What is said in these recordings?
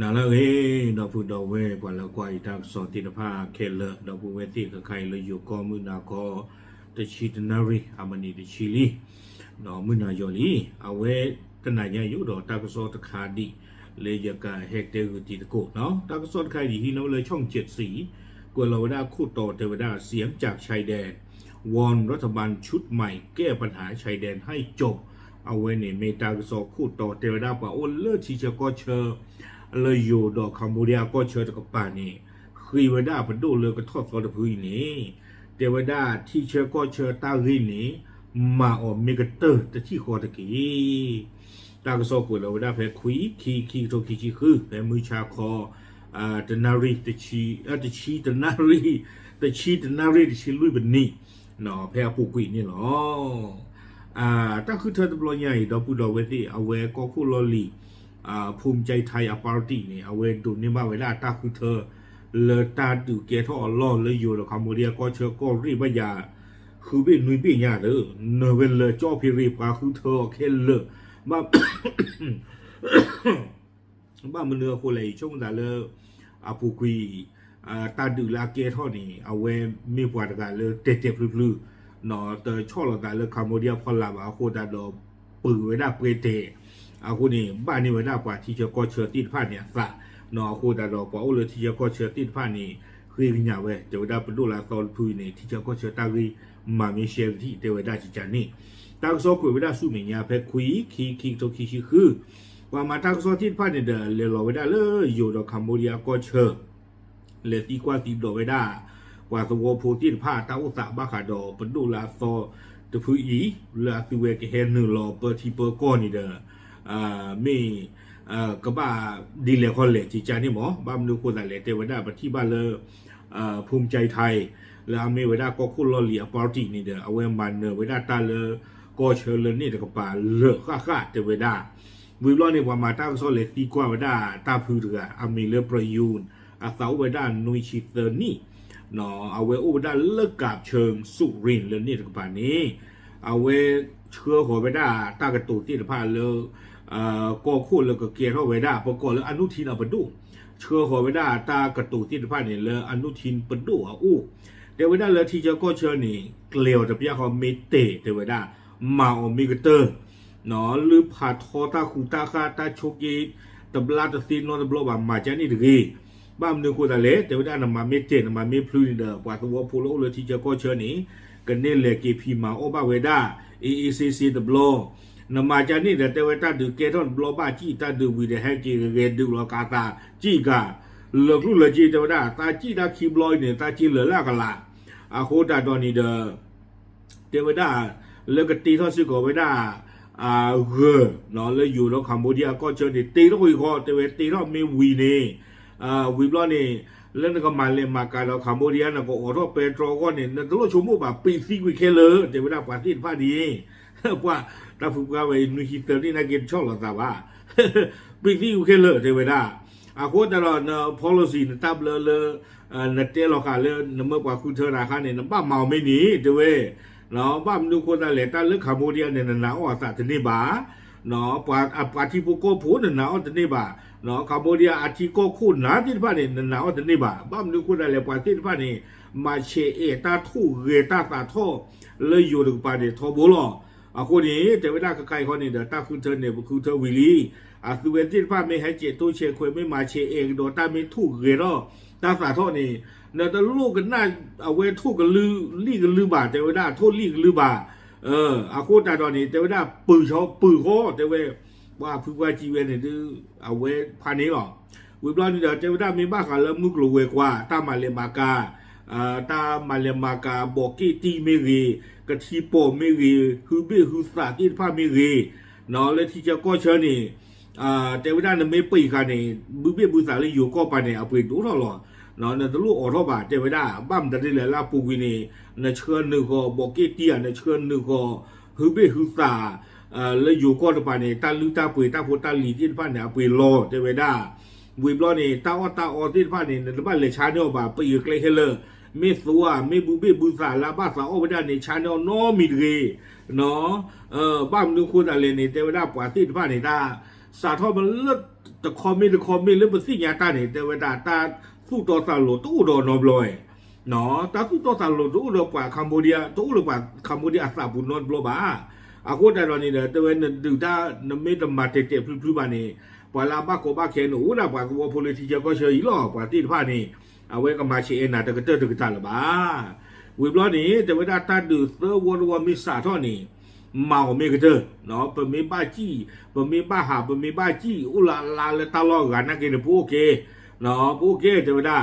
นาละเอ้ดอกพูดอกเวกว่าละกว่าอีทากสอตินภาเคเลดอกพูเวที่กับใครเลยอยู่ก็มือนาก็ตะชีตนารีอามันีตะชิลีดอกมือนายอลีเอาเวตนายอยุดอกตากสซตะคาดีเลยจาการเฮกเตอร์ติตะโกเนาะตากสซตใครดีที่เราเลยช่องเจ็ดสีกวนเราได้คู่ต่อเทวดาเสียงจากชายแดน วอนรัฐบาลชุดใหม่ แก้ปัญหาชายแดนให้จบ เอาไว้ในเมตาสซคู่ต่อเทวดาป่าโอนเลิศชีเชกอเชอร์ လေယိုတော့ကမ္ဘောဒီးယားကောချောတကပန်နေခိဝဒပဒိုလေကထော့ဆော်တဖူးနေတေဝဒတီချာကောချောတာရင်းနေမာအော်မေကတတချီခေါ်တကီတာကစောကိုလောဝဒဖဲခွီခီခီတို့ခီခီခုဖဲမူချာခေါ်အာတနာရီတချီအတချီတနာရီတချီတနာရီတချီလူပနီနော်ဖဲပူကွီနေလောအာတခုထတ်ဘလောညာရီတော့ပူတော်ဝဲသိအဝဲကောခုလောလီ ภูมิใจไทยอภิรตี้นี่เอาเวนดุนี่มาเวลาตาคือเธอเลตาดูเกียทออลอนเลยอยู่แล้วคามเรียก็เชอก็รีบยาคือบินนุยบินยาเด้อเนเวนเลยจ้อพิรีปาคือเธอแค่เลยบ้าบ้ามือเนือคนเลยช่วงแต่เลยอาปูกุยตาดูลาเกียอนี่เอาเวมีปวดกันเลยเตะเตะพลื้อๆหนอเตอช่อหละงแต่เลยคามเรียพอหลับเาโคตรดอปืนไว้ได้เปรต อาคูนี่บ้านนี้ไว้หน้ากว่าที่เชียก็เชือติดผ้าเนี่ยสะนอคูดาดอปอโอเลยที่เชียก็เชือติดผ้านี่คือวิญญาเวเดี๋ยวได้เป็นดูแลตอนพูนี่ที่เชียก็เชือตาวีมามีเชีอที่เดี๋ยได้จิจานี่ตั้งโซกุยไม่ได้สู้เมียเพคุยคีคีโตคีคีคือว่ามาตั้งโซติดผ้าเนี่ยเดินเลยลอไว้ได้เลยอยู่ดอกคัมโบเดียก็เชือเลตีกว่าตีดอกไว้ได้กว่าสวโพติดผ้าต้าอุสาบาขาดอเป็นดูแลตอน te pu i la tu ลอ ke hen nu lo per ก่อนนี่เด้อ มีอ่ากบ้าดีเลยคนเลยจีจานี่หมอบ้ามนูโคตรเลยเทวดาปฏิบัติเลยอ่าภูมิใจไทยแล้วอเมเวดาก็คุณลอเลียปาร์ตี้นี่เดอเอาไว้มันเนอเวดาตาเลยก็เชิญเลยนี่ตะกป่าเลอะค่าค่าเทวดาวิบล้อนี่ว่ามาตั้งโซเลตีกว่าเวดาตาพือเรืออเมเลประยูนอาสาวเวด้านุยชิเตอร์นี่เนาะเอาเวอุด้านเลิกกาบเชิงสุรินทร์เลยนี่ทุกป่านนี้เอาเว เชื่อหัวเวด้าตากระตูที่ผ่านเลยเอ่อก็คู่เลยก็เกียร์เข้าเวด้าประกอบเลยอนุทินเอาไปดูเชื่อหัวเวด้าตากระตูที่ผ่านนี่ยเลยอนุทินไปดูอะอู้เดี๋ยวเวด้าเลยที่จะก็เชิญนี่เกลียวจะพี่เขาเมเตเดี๋ยวเวด้ามาอมิกเตอร์เนาะหรือผ่าทอตาคูตาคาตาโชกีตบลาตซีนโนตบลบามาจานี่ดีบ้ามนึงกูแต่เละแต่ว่าน้ำมาไม่เจนมาไม่พลุนเด้อกว่าตัวพูโลเลยที่จะก็เชิญนี่ ကနေ့လေကေဖီမာအိုဘဝေဒာ AACC တဘလောနမချာနိတဲ့ဝတတူကေရွန်ဘလောပါကြည်တတူဝီတဲ့ဟဲကီရေဒူလောကာတာကြည်ကလောကလူလကြည်တဝဒတာကြည်တာခီဘလောနေတာကြည်လလကလာအခိုတာတော်နီတဲ့တေဝဒာလကတီသောစုကိုဝဒာအာဂနော်လေယူတော့ကမ္ဘောဒီးယားကောချောနေတေတော့ဝီခေါ်တေဝတေတော့မင်းဝီနေအာဝီဘလောနေ แล้วก็มาเลมาการเราคาโบเดียนก็ออทอเปโตรก็เนี่ยนะตัวชูมูบาปีซีกุเคเลอเดี๋วเาปาที่ผ้าดีว่าเราฝึกกาไว้นุฮิตเตอร์นี่นะเก็บช่องเราแต่ว่าปีซีกุเคเลอเดี๋ยวเาอาโคตรเนาะ policy นะตับเลอเล่เนะเตลค่ะเลนเมื่อกว่าคุณเธอราคาเนี่ยนบ้าเมาไม่หนีเดี๋ยวเนาะบ้ามันดูคนอะไรตาเลือกคาโบเดียเนี่ยนะอ๋อสัตว์นี่บาเนาะปาปาที่พวกโก้พูดเนี่ยนะออสัตว์นี่บา no cambodia atiko kun na tin pa ni na o tin ba bam ni kun le pa tin pa ni ma che e ta thu ge ta ta tho le yu de pa ni tho bo lo a ko ni te ba ka kai ko ni da ta kun thơ ne bu kun thơ wi li a su we tin pa me ha che to che khoi me ma che e do ta me thu ge ro ta ta tho ni na ta lu kan na a we thu ka lu li ka lu ba te ba tho li ka lu ba เอออากูตาตอนนี้เทวดาปือชอปือโคเทวดา นี้หรอวิบลานี่เดี๋ยวเจ้าด้ามีบ้ากันแล้วมุกลัวกว่าตามาเลมากาอ่าตามาเลมากาบอกกี้ตีเมรีกะทีโปเมรีฮือเบฮือสาที่พาเมรีเนาะแล้วที่จะก็เชิญนี่อ่าเจ้าด้าเนี่ยไม่ปีกันนี่บุเบบุษา แล้วอยู่ก้นป่านี่ตาลืตาปุยตาโพตาหลีที่ป่านเนี่ยปุยโลเจเวด้าบุยรล้อนี่ตาอ้อตาออที่ป่านเนี่ยบ้านเลยชาเนลบ่าไปอยู่ไกลเฮเลอร์ม่สัวไม่บูเบบูสาลาบ้าสาโอ้อไปได้เนี่ยชาแนลน้อมีเรเนาะเออบ้านนึงคุณอะไรเนี่ยเทวดาปวาที่บ้านเนี่ยตาสาท่อมันเลือดตะคอมมิตะคอมมิเรืองมันสิ่งยาตาเนี่ยเทวดาตาสู้ต่อสาโลตู้โดอนอบลอยเนาะตาสู้ต่อสาโลตู้ดอกว่าคัมโบเดียตู้ดอกว่าคัมโบเดียาสาบุญนอนบลบา အခုတတော်နေတယ်တဝဲဒူတာနမေတမတေတေဖလူဖလူပါနေပွာလာဘကိုဘခဲနိုဦးလာဘကိုပိုလီတီချာကိုရှီလောပွာတိတဖာနေအဝဲကမရှိအနာတကတတကတလပါဝေဘလောနေတဝဲတာတဒူသဝဝမစ်စာထောနေမောင်မေကတနော်ပမေပါကြီးပမေပါဟာပမေပါကြီးဦးလာလာလေတလောကနာကေနပိုကေနော်ပိုကေတဝဲတာ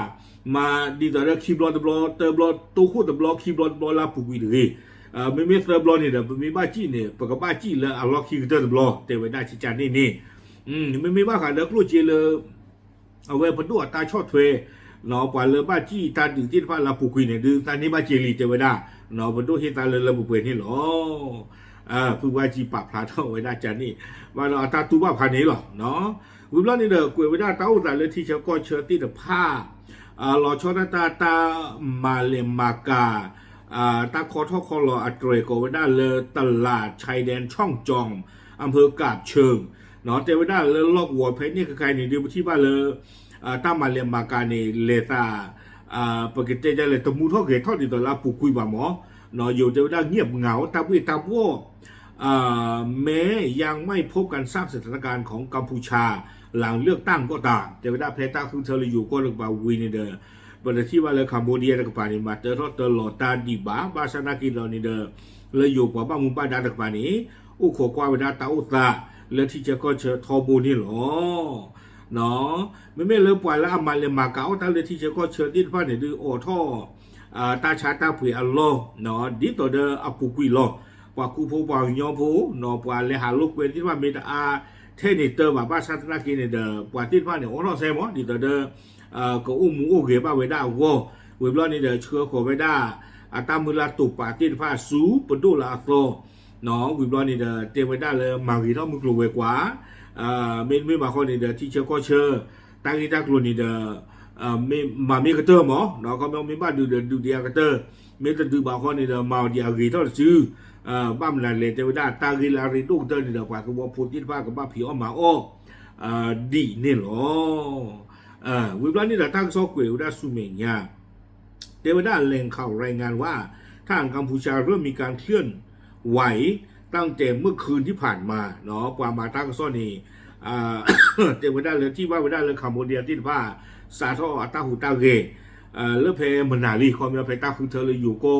มาดีต่อคีย์บอร์ดบล็อกเตอร์บล็อกตัวคู่ตัวบล็อกคีย์บอร์ดบล็อกลาปุกุยเลยอ่าไ ม่ไม่เตอร์บลอนี่เด้อม่บ้าจี้เนี่ยปกบ้าจี้แล้วอะล็อกคีย์เตอร์บลอกแต่ว่าได้ชิจานนี่นี่อืมไม่ม่บ้าค่ะแล้วกลัวเจเลยเอาไว้ปะดูตาชอดเทเนาะปว่าเลยบ้าจี้ตาดึงที่ฟ้าลาปุกุยเนี่ยดื้อตานี่บ้าเจลีแต่ว่าได้เนาะปะดูเฮตาเลยระบุเปนี่หรออ่าผู้ว่าจีปะพลาเท่าไว้ได้จานนี่ว่าเราตาตูบ้าพันนี้หรอเนาะวิบล้อนี่เด้อกวยไว้ได้เต้าแต่เลยที่เชก็เชิญที่เดผ้าอ่าลอชอนาตาตามาเลมากา ตาคอทอคอลออัตเรโกวด้าเลอตลาดชายแดนช่องจองอำเภอกาบเชิงเนาะเตวด้าเลอลอกวัวเพชรนี่คือใครหนี่งเดูที่บ้านเลออ่าตามาเลมากานี่เลตาอ่าปกติจะเลยตมูทอเกทอดีตลาปูคุยบ่หมอเนาะอยู่เตวด้าเงียบเหงาตาวิตาวัวอ่าแม้ยังไม่พบการสร้างสถานการณ์ของกัมพูชา หลังเลือกตั้งก็ตามแต่เวลาเพชรต้าคือเธออยู่ก็เลือกบาวีนี่เดอบัดที่ว่าเลยคัมโบเดียกับปานิมาเตอร์ตลอดตาดีบาบาสนากิลนี่เด้อ อเนาะไม่ไม่เลยปล่อยแล้วอามาเลยมาเก้าตาเลยที่จะก็เชอดิ้นฟ้าเนี่ยดูโอท่ออ่าตาชาตาผุยอัลโลเนาะดิตัวเด้ออปุกุยโลปว่ากูผู้ปว่าญอผู้เนาะปว่าเลยหาลูกเวนที่ว่ามีตา เทนิเตอร์ว่าบ้าสัตนากินเดอปวดติดว่าเนี่ยโอ้เราเซมอดิเตอร์ เดอเอ่อก็อุ้มมูโอเกบ้าเวด้าวัวเวบลอนี่เดอเชื่อขอเวด้าอาตามือลาตุปาติดฟ้าสูปดูลาโตเนาะเวบลอนี่เดอเตเวด้าเลยมากีต้องมือกลัวเวกว่าเอ่อเมนไม่มาคนนี่เดอที่เชื่อก็เชื่อตั้งที่ตากลัวนี่เดอเอ่อไม่มามีกระเตอร์หมอเนาะก็ไม่มีบ้านดูเดอดูเดียกระเตอร์เมตดูบาคนนี่เดอมาเดียกีต้องซื้อ อ่าบ้ามลาเลเทวดาตากิลาริดุกเตนี่ดอกว่าก็บ่พูดที่ว่าก็บ่าผีออกมาอ้ออ่าดีนี่หรอ อ่าวิบลานี่ดาตั้งซอกเกวดาสุเมญาเทวดาแหล่งข่าวรายงานว่าทางกัมพูชาเริ่มมีการเคลื่อนไหวตั้งแต่เมื่อคืนที่ผ่านมาเนาะกว่ามมาตั้งซ่อนนี่อ่าเทวดาเลยที่ว่าเวดาเลยคัมโบเดียที่ว่าสาทออัตาหูตาเกอ่าเลือเพมนาลีคอมยาเพตาคือเธอเลยอยู่ก็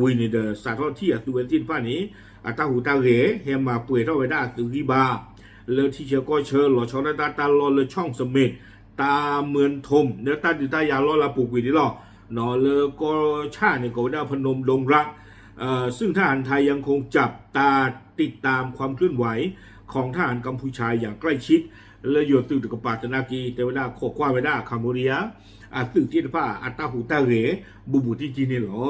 วินเดอร์สาทอที่อะตัวที่ฟ้านี้อัตาหูตาเรเฮมาป่วยเท่าว้ได้ตุกีบาเลที่เชก็เชิญหลอชอนตาตาลอเลยช่องสมิธ ตาเมือนทมเนื้อตาดิตายาลอลาปุกวินี่หรอนอเลอก็ชาเนี่ยก็ได้พนมดงรักอ่อซึ่งทหารไทยยังคงจับตาติดตามความเคลื่อนไหวของทหารกัมพูชาอย่างใกล้ชิดและอยู่ตื่นกับปาตนากีแต่เวลาโคกว่าเวลาคัมโบเดียอาตึกที่ฟ้าอัตตาหูตาเหรบุบุที่จีนี่หรอ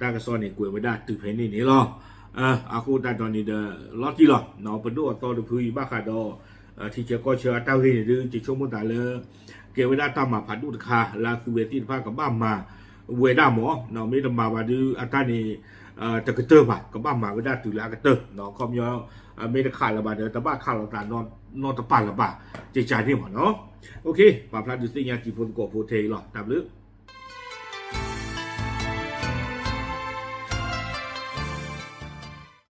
ตากระซอนเนี่ยกวยไว้ได้ตึกเพนนี่นี่หรอเอออาคูตาตอนนี้เดอลอที่หรอเนาะเป็นด้วยตอดพุยบ้าขาดอ ที่เจ้าก็เชื่อตาเหรนี่ดื้อจิชมุตาเลยเกไว้ได้ตามมาผัดอุดคาลาคือเวทีฟ้ากับบ้ามาเวด้าหมอเนาะไม่ต้องมาว่าดื้ออัตตานี่เอ่อตะกะเตอร์บ่ะกับบ้ามาเวด้าตุลากะเตอร์เนาะคอมยอไม่ได้ขาดละบาดเด้อแต่บ้าขาดละตานอนนอนตะปานละบาดใจใจนี่หมอเนาะ โอเคปาพลาดุสิญาจิพุนโกโพเทหรอตามลึก